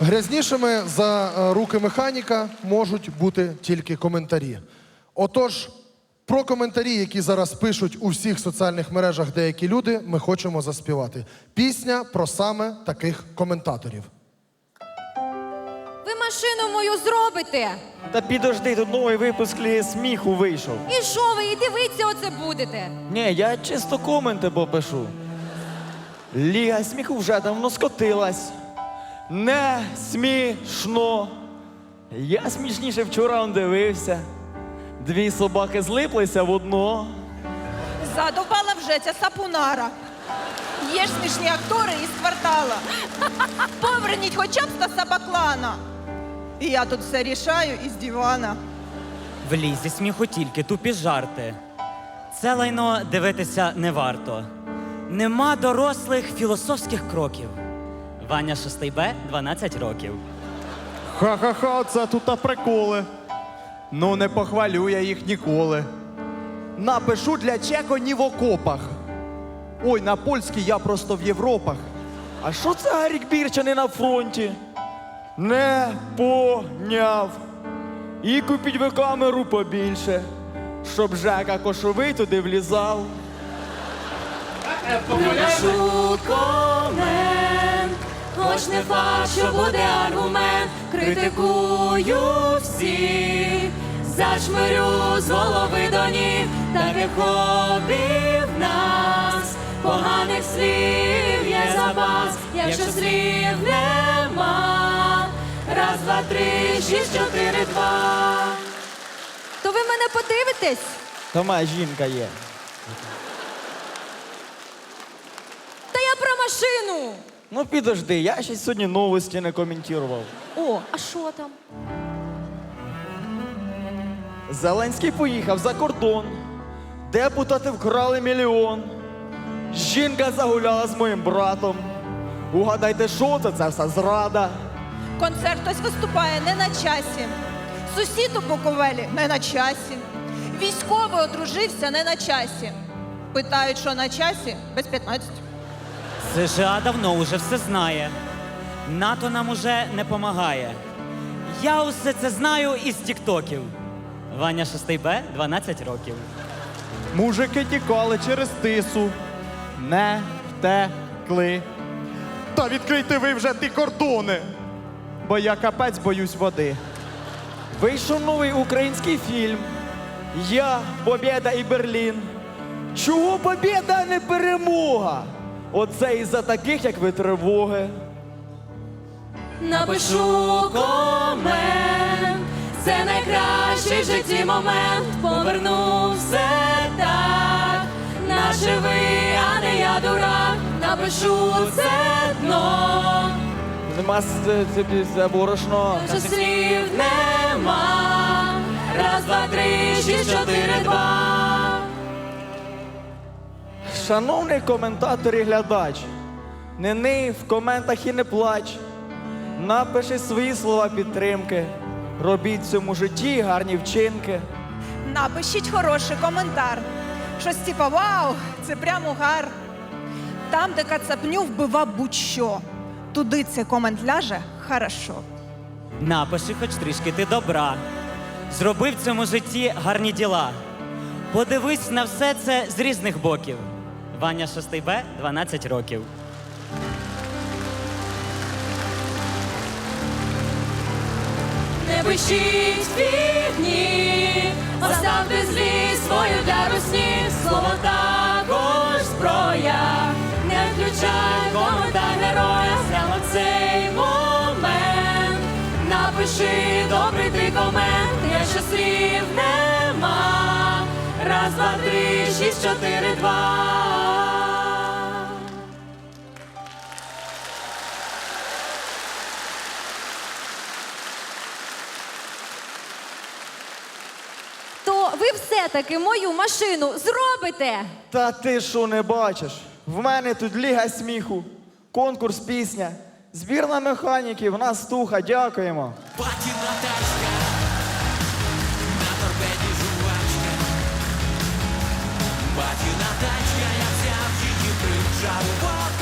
Грязнішими за е, руки механіка можуть бути тільки коментарі. Отож, про коментарі, які зараз пишуть у всіх соціальних мережах деякі люди, ми хочемо заспівати. Пісня про саме таких коментаторів. Машину мою зробите. Та підожди, тут новий випуск Ліги сміху вийшов. І що ви, і дивитися оце будете? Ні, я чисто коменти попишу. Ліга сміху вже давно скотилась. Не смішно. Я смішніше вчора он дивився. Дві собаки злиплися в одно. Задовбала вже ця сапунара. Є ж смішні актори із квартала. Поверніть хоча б ста собаклана. І я тут все рішаю із дивана. В лізі сміху тільки тупі жарти. Це лайно дивитися не варто. Нема дорослих філософських кроків. Ваня 6 Б 12 років. Ха-ха-ха, це тут та приколи. Ну, не похвалю я їх ніколи. Напишу для чеконі в окопах. Ой, на польській я просто в Європах. А що це Гарік Бірчаний на фронті? Не поняв. І купіть ви камеру побільше, щоб Жека кошовий туди влізав. Напишу комент, хоч не факт, що буде аргумент. Критикую всіх, зашмирю з голови до ніг, таке хобі в нас. Поганих слів є запас, якщо слів нема. Раз, два, три, шість, чотири, два. То ви мене подивитесь? Та моя жінка є. Та я про машину. Ну підожди, я ще сьогодні новості не коментував. О, а що там? Зеленський поїхав за кордон. Депутати вкрали мільйон. Жінка загуляла з моїм братом. Угадайте, що це? Це все зрада. Концерт хтось виступає не на часі. Сусід у Буковелі не на часі. Військовий одружився не на часі. Питають, що на часі без 15. США давно уже все знає. НАТО нам уже не помагає. Я усе це знаю із тіктоків. Ваня 6 Б 12 років. Мужики тікали через тису. Не втекли. Та відкрийте ви вже ті кордони. Бо я капець боюсь води. Вийшов новий український фільм. Я, Побєда і Берлін. Чого побєда, а не перемога? Оце із-за таких, як ви тривоги. Напишу комент, це найкращий в житті момент. Поверну все так, наше ви, а не я дурак. Напишу це дно, Нема тобі за борошно. вже слів нема. Раз, два, три, шість, чотири, два. Шановний коментатор і глядач, не ний в коментах і не плач. Напиши свої слова підтримки. Робіть в цьому житті гарні вчинки. Напишіть хороший коментар. Щось типа вау, це прямо угар. Там, де кацапню вбива будь-що. Туди цей комент ляже хорошо. Напиши хоч трішки ти добра. Зроби в цьому житті гарні діла. Подивись на все це з різних боків. Ваня 6 Б 12 років. Не пишіть фігні, оставте злість свою для русні, цей момент. Напиши добрий ти комент, якщо слів нема. Раз, два, три, шість, чотири, два. То ви все-таки мою машину зробите? Та ти що не бачиш? В мене тут ліга сміху, конкурс пісня, збірна механіків, нас туха, дякуємо. Патіна тачка, на торпеді жувачка. Патіна тачка, я взяв її wow.